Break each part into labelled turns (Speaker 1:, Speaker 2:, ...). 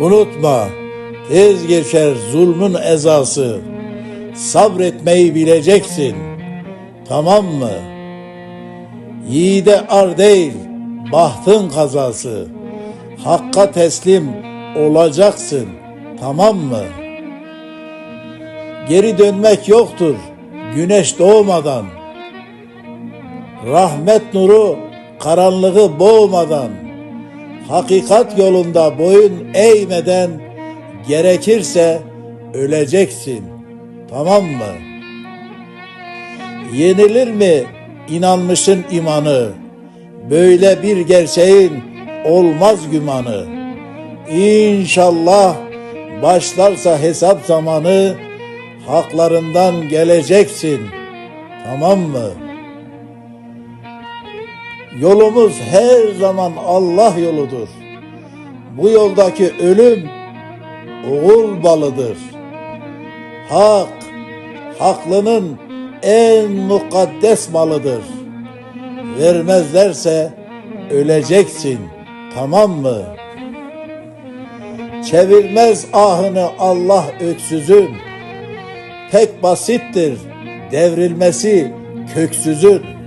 Speaker 1: Unutma, tez geçer zulmün ezası. Sabretmeyi bileceksin. Tamam mı? Yiğide ar değil, bahtın kazası. Hakka teslim olacaksın. Tamam mı? Geri dönmek yoktur güneş doğmadan. Rahmet nuru karanlığı boğmadan. Hakikat yolunda boyun eğmeden gerekirse öleceksin. Tamam mı? Yenilir mi inanmışın imanı? Böyle bir gerçeğin olmaz gümanı. İnşallah başlarsa hesap zamanı haklarından geleceksin. Tamam mı? Yolumuz her zaman Allah yoludur. Bu yoldaki ölüm oğul balıdır. Hak, haklının en mukaddes malıdır. Vermezlerse öleceksin. Tamam mı? Çevirmez ahını Allah öksüzün. Pek basittir devrilmesi köksüzün.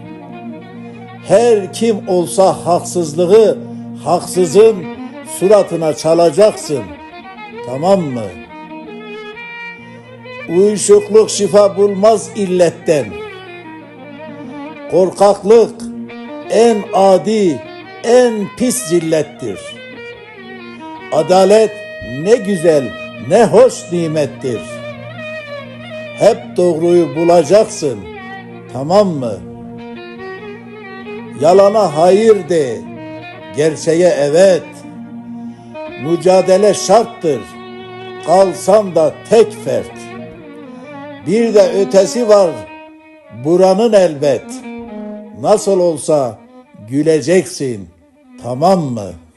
Speaker 1: Her kim olsa haksızlığı haksızın suratına çalacaksın. Tamam mı? Uyuşukluk şifa bulmaz illetten. Korkaklık en adi, en pis zillettir. Adalet ne güzel, ne hoş nimettir. Hep doğruyu bulacaksın. Tamam mı? Yalana hayır de, gerçeğe evet. Mücadele şarttır. Kalsam da tek fert. Bir de ötesi var buranın elbet. Nasıl olsa güleceksin. Tamam mı?''